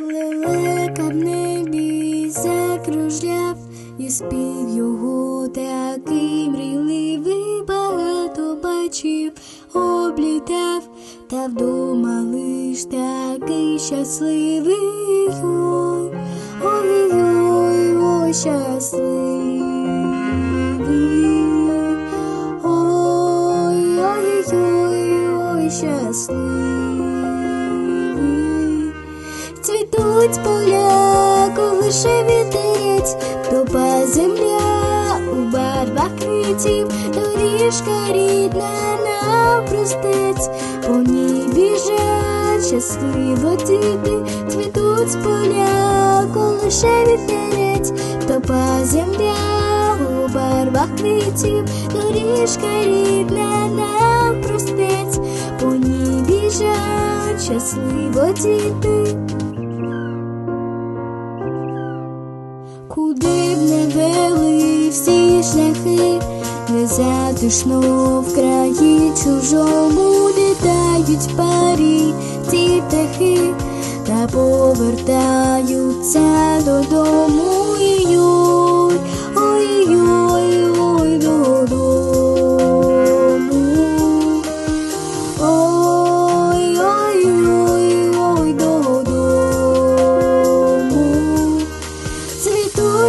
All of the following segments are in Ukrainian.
Лелека в небі закружляв, і спів його такий мрійливий, багато бачив, облітав, та вдома лиш такий щасливий. Ой, ой, ой, ой, щасливий. ой, ой, щасливий. Цвітуть поля, колише вітерець, топа земля у барвах квітів, доріжка рідна навпростець, по ній біжать щасливо діти, цвітуть з поля, колише вітерець, топа земля у барвах квітів, доріжка рідна Щасливо діти. Куди б не вели всі шляхи, незатишно в краї чужому літають парі ті птахи, та повертаються додому.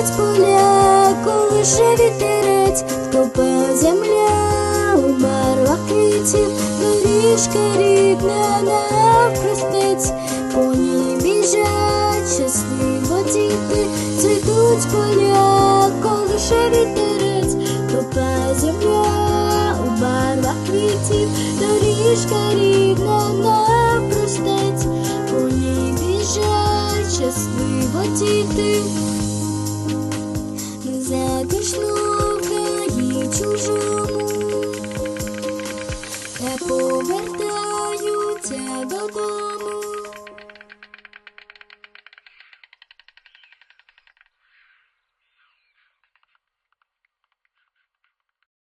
Цвітуть поля, колише вітерець, топе земля у барвах квітів, доріжка рідна навпростець, по ній біжать щасливо діти, цвітуть поля, колише вітерець, топе земля у барвах квітів, доріжка рідна навпростець, по ній біжать щасливо діти. Незатишно